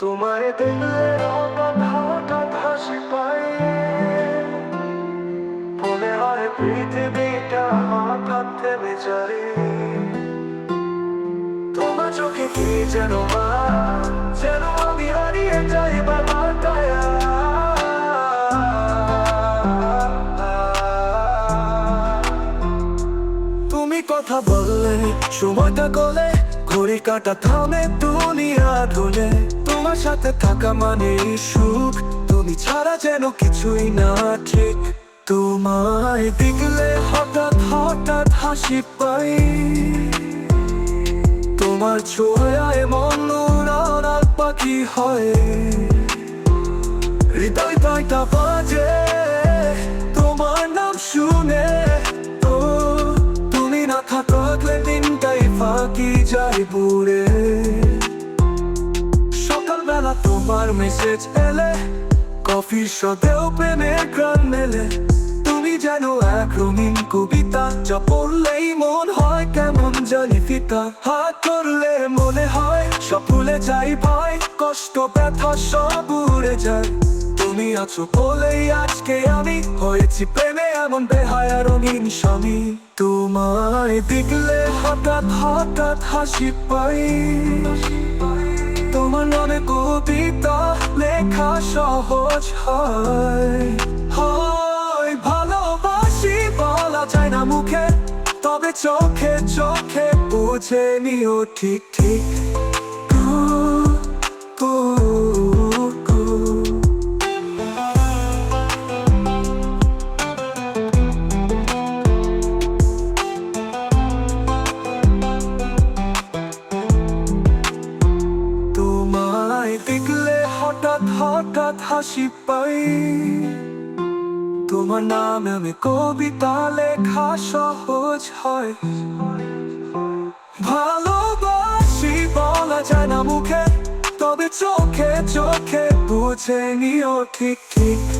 তোমার দেখলে হঠাৎ হঠাৎ হাসি পাই মনে হয় পৃথিবীটা হঠাৎ থেমে যায় তোমার চোখে কি যেন যেন আমি হারিয়ে যাই বাবাটায় তুমি কথা বললে, সময়টা গলে, ঘড়ি কাটা থামে দুনিয়া ধরে তোমার সাথে থাকা মানে সুখ। তুমি ছাড়া যেন কিছুই না ঠিক। তোমায় দেখলে হঠাৎ হঠাৎ হাসি পাই। তোমার ছোঁয়ায় মন উড়ার পাখি হয়। হৃদয় পাইটা বাজে, তোমার নাম শুনে তো। তুমি না থাকলে দিনটাই ফাঁকি বুড়ে। সকালবেলা তোমার মেসেজ এলে কফির সাথেও প্রেমের গ্রান মেলে। তুমি যেন এক রঙিন কবিতা, যা পড়লেই মন হয় কেমন জানি ফিতা। হাত করলে মনে হয় সব ভুলে যাই ভয় কষ্ট, ব্যথা সব উড়ে যায়। তুমি আছো বলেই আজকে আমি হয়েছি প্রেমে এমন বেহায়া রঙিন স্বামী। তোমায় দেখলে হঠাৎ হঠাৎ হাসি পাই। নামে কবিতা লেখা সহজ হয়। হয় ভালোবাসি বলা যায় না মুখে, তবে চোখে চোখে বুঝে নিও ঠিক ঠিক। হঠাৎ হাসি পাই। তোমার নামে আমি কবিতা লেখা সহজ হয়। ভালোবাসি বলা যায় না মুখে, তবে চোখে চোখে বুঝে নিও ঠিক ঠিক।